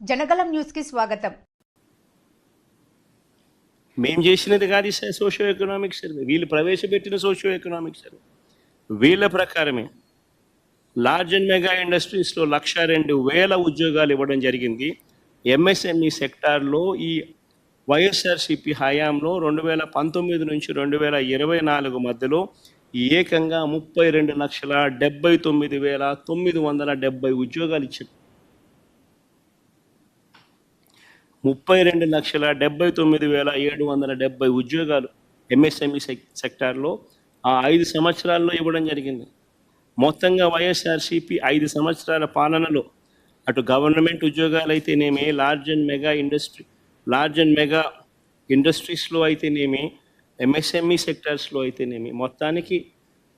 జనగలం న్యూస్కి స్వాగతం. మేము చేసినది కాదు సోషియో ఎకనామిక్ సర్వే. వీళ్ళు ప్రవేశపెట్టిన సోషియో ఎకనామిక్ సర్వే. వీళ్ళ ప్రకారమే లార్జ్ అండ్ మెగా ఇండస్ట్రీస్లో లక్ష రెండు వేల ఉద్యోగాలు ఇవ్వడం జరిగింది. ఎంఎస్ఎంఈ సెక్టార్లో ఈ వైఎస్ఆర్సిపి హయాంలో రెండు వేల పంతొమ్మిది నుంచి రెండు వేల ఇరవై నాలుగు మధ్యలో ఏకంగా ముప్పై రెండు లక్షల డెబ్బై తొమ్మిది వేల తొమ్మిది వందల డెబ్బై ఉద్యోగాలు ఇచ్చారు. ముప్పై రెండు లక్షల డెబ్బై తొమ్మిది వేల ఏడు వందల డెబ్బై ఉద్యోగాలు ఎంఎస్ఎంఈ సెక్ సెక్టార్లో ఆ ఐదు సంవత్సరాల్లో ఇవ్వడం జరిగింది. మొత్తంగా వైఎస్ఆర్సిపి ఐదు సంవత్సరాల పాలనలో అటు గవర్నమెంట్ ఉద్యోగాలు అయితేనేమి large and mega industry large and mega ఇండస్ట్రీస్లో అయితేనేమి ఎంఎస్ఎంఈ సెక్టార్స్లో అయితేనేమి మొత్తానికి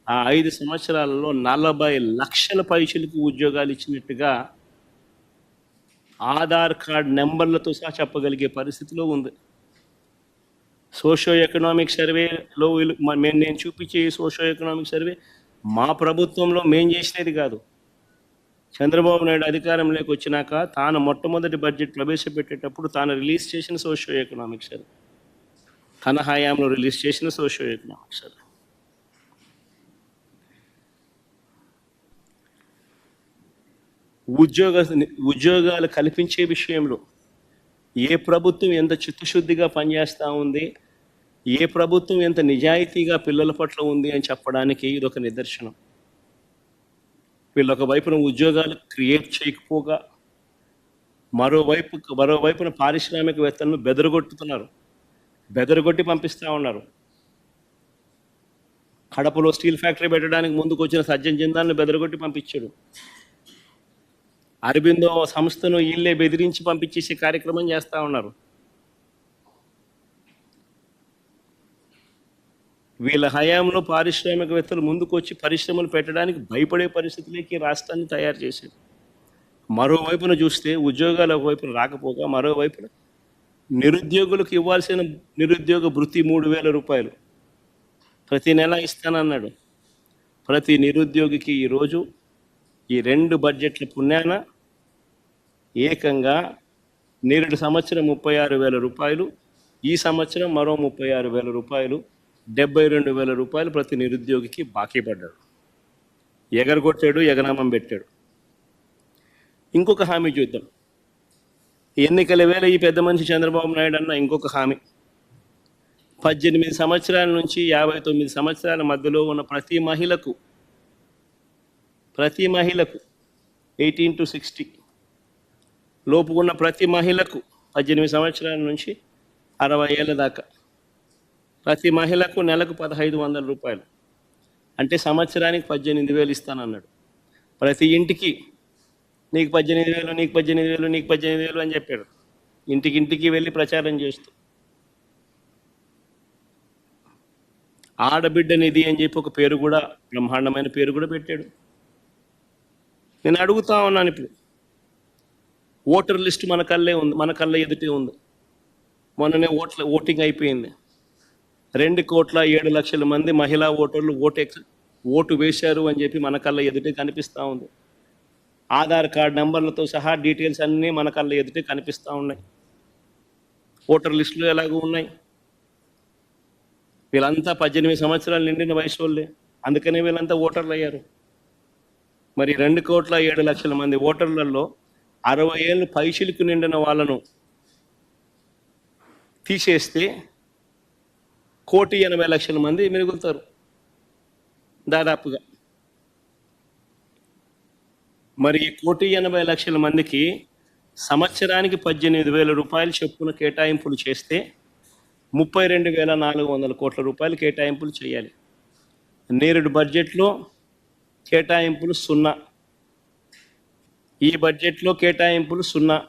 ఆ ఐదు సంవత్సరాలలో నలభై లక్షల పైసలకు ఉద్యోగాలు ఇచ్చినట్టుగా ఆధార్ కార్డ్ నెంబర్లతో సహా చెప్పగలిగే పరిస్థితిలో ఉంది. సోషో ఎకనామిక్ సర్వేలో మేము నేను చూపించే సోషో ఎకనామిక్ సర్వే మా ప్రభుత్వంలో మేం చేసినది కాదు. చంద్రబాబు నాయుడు అధికారంలోకి వచ్చినాక తాను మొట్టమొదటి బడ్జెట్ ప్రవేశపెట్టేటప్పుడు తాను రిలీజ్ చేసిన సోషో ఎకనామిక్ సర్వే. తన హయాంలో రిలీజ్ చేసిన సోషో ఎకనామిక్ సర్వే. ఉద్యోగ ఉద్యోగాలు కల్పించే విషయంలో ఏ ప్రభుత్వం ఎంత చిత్తశుద్ధిగా పనిచేస్తూ ఉంది ఏ ప్రభుత్వం ఎంత నిజాయితీగా పిల్లల పట్ల ఉంది అని చెప్పడానికి ఇది ఒక నిదర్శనం. వీళ్ళు వైపున ఉద్యోగాలు క్రియేట్ చేయకపోగా మరోవైపు మరోవైపున పారిశ్రామికవేత్తలను బెదరగొట్టుతున్నారు. బెదరగొట్టి పంపిస్తూ ఉన్నారు. కడపలో స్టీల్ ఫ్యాక్టరీ పెట్టడానికి ముందుకు వచ్చిన సజ్జన్ జిందాల్ని బెదరగొట్టి పంపించాడు. అరబిందో సంస్థను వీళ్ళే బెదిరించి పంపించేసే కార్యక్రమం చేస్తూ ఉన్నారు. వీళ్ళ హయాంలో పారిశ్రామికవేత్తలు ముందుకొచ్చి పరిశ్రమలు పెట్టడానికి భయపడే పరిస్థితులకి రాష్ట్రాన్ని తయారు చేశారు. మరోవైపున చూస్తే ఉద్యోగాలు ఒకవైపున రాకపోగా మరోవైపున నిరుద్యోగులకు ఇవ్వాల్సిన నిరుద్యోగ భృతి మూడు వేల రూపాయలు. ప్రతి నెల ఇస్తానన్నాడు. ప్రతి నిరుద్యోగికి ఈరోజు ఈ రెండు బడ్జెట్ల పుణ్యాన ఏకంగా నేరుడు సంవత్సరం ముప్పై ఆరు వేల రూపాయలు ఈ సంవత్సరం మరో ముప్పై ఆరు వేల రూపాయలు డెబ్బై రెండు వేల రూపాయలు ప్రతి నిరుద్యోగికి బాకీ పడ్డాడు. ఎగరగొట్టాడు ఎగనామం పెట్టాడు. ఇంకొక హామీ చూద్దాం. ఎన్నికల వేళ ఈ పెద్ద మనిషి చంద్రబాబు నాయుడు అన్న ఇంకొక హామీ. పద్దెనిమిది సంవత్సరాల నుంచి యాభై తొమ్మిది సంవత్సరాల మధ్యలో ఉన్న ప్రతి మహిళకు ప్రతి మహిళకు ఎయిటీన్ టు సిక్స్టీ లోపు ఉన్న ప్రతి మహిళకు పద్దెనిమిది సంవత్సరాల నుంచి అరవై ఏళ్ళ దాకా ప్రతి మహిళకు నెలకు పదహైదు వందల రూపాయలు. అంటే సంవత్సరానికి పద్దెనిమిది వేలు ఇస్తానన్నాడు. ప్రతి ఇంటికి నీకు పద్దెనిమిది వేలు నీకు పద్దెనిమిది వేలు నీకు పద్దెనిమిది వేలు అని చెప్పాడు. ఇంటికి ఇంటికి వెళ్ళి ప్రచారం చేస్తూ. ఆడబిడ్డ నిధి అని చెప్పి ఒక పేరు కూడా బ్రహ్మాండమైన పేరు కూడా పెట్టాడు. నేను అడుగుతా ఉన్నాను ఇప్పుడు. ఓటర్ లిస్ట్ మన కళ్ళే ఉంది మన కళ్ళ ఎదుటే ఉంది. మొన్ననే ఓట్ల ఓటింగ్ అయిపోయింది. రెండు కోట్ల ఏడు లక్షల మంది మహిళా ఓటర్లు ఓటు ఎక్స్ ఓటు వేశారు అని చెప్పి మన కళ్ళ ఎదుటే కనిపిస్తూ ఉంది. ఆధార్ కార్డ్ నెంబర్లతో సహా డీటెయిల్స్ అన్నీ మన కళ్ళ ఎదుటే కనిపిస్తూ ఉన్నాయి. ఓటర్ లిస్టులు ఎలాగో ఉన్నాయి? వీళ్ళంతా పద్దెనిమిది సంవత్సరాలు నిండిన వయసు వాళ్ళే. అందుకనే వీళ్ళంతా ఓటర్లు అయ్యారు. మరి రెండు కోట్ల ఏడు లక్షల మంది ఓటర్లలో అరవై ఏళ్ళు పైచిలకు నిండిన వాళ్ళను తీసేస్తే కోటి ఎనభై లక్షల మంది మిగులుతారు దాదాపుగా. మరి ఈ కోటి ఎనభై లక్షల మందికి సంవత్సరానికి పద్దెనిమిది వేల రూపాయలు చొప్పున కేటాయింపులు చేస్తే ముప్పై రెండు వేల నాలుగు వందల కోట్ల రూపాయలు కేటాయింపులు చేయాలి. నేరుడు బడ్జెట్లో కేటాయింపులు సున్నా. ఈ బడ్జెట్లో కేటాయింపులు సున్నా.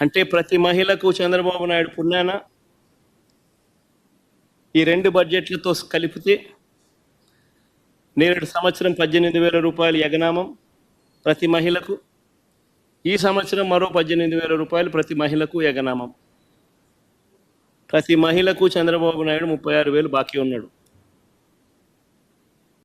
అంటే ప్రతి మహిళకు చంద్రబాబు నాయుడు పుణ్యాన ఈ రెండు బడ్జెట్లతో కలిపితే నేరేడు సంవత్సరం పద్దెనిమిది వేల రూపాయలు యగనామం ప్రతి మహిళకు. ఈ సంవత్సరం మరో పద్దెనిమిది వేల రూపాయలు ప్రతి మహిళకు యగనామం. ప్రతి మహిళకు చంద్రబాబు నాయుడు ముప్పై ఆరు వేలు బాకీ ఉన్నాడు.